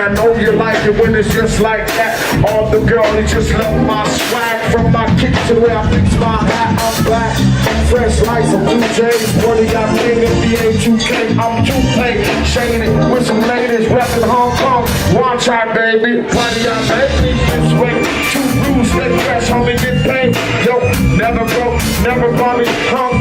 And when it's just like that, all the girls just love my swag. From my kick to where I fix my hat, I'm black. Fresh lights of blue jays. What do y'all mean? NBA 2K, I'm 2K. Shading with some ladies rapping Hong Kong. Watch out, baby. Why do y'all make me this way? Two rules, stay fresh, homie, get paid. Yo, never broke, never bummy. Hong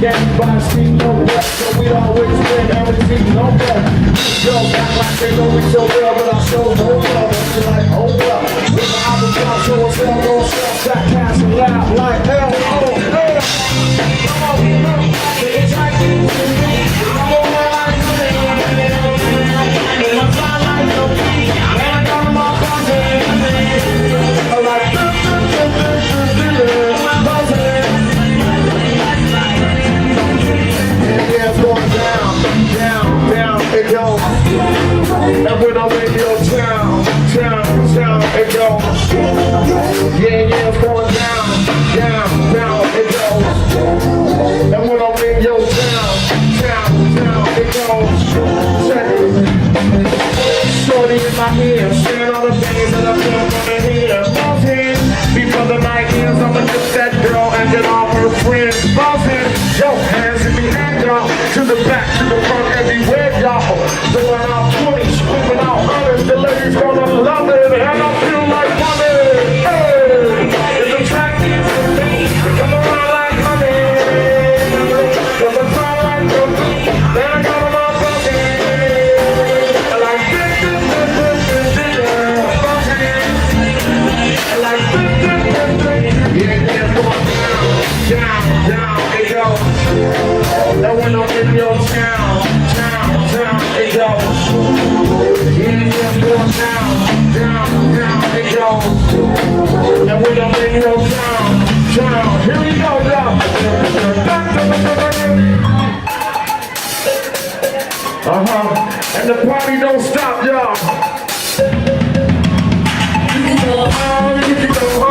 Game by steam, no rest, so we always win, everything, no bet. Girls act like they know we so real, but I show no love. And you're like, oh with show us hell, no stress, that and laugh like Yeah, yeah, going down, down, down, it goes. And when I'm in your town, town, town, it goes. Check it. My ear, saying all the things that I don't wanna. Buzzing, before the night ends, I'ma get that girl and get all her friends. Buzzing, yo, hands in the air, y'all. To the back, to the front, everywhere, y'all. Your town, town, town, it goes. Yeah, yeah, going down, down, down, it goes. And when I'm in your town, town, here we go, y'all. Uh-huh. And the party don't stop, y'all. You can go all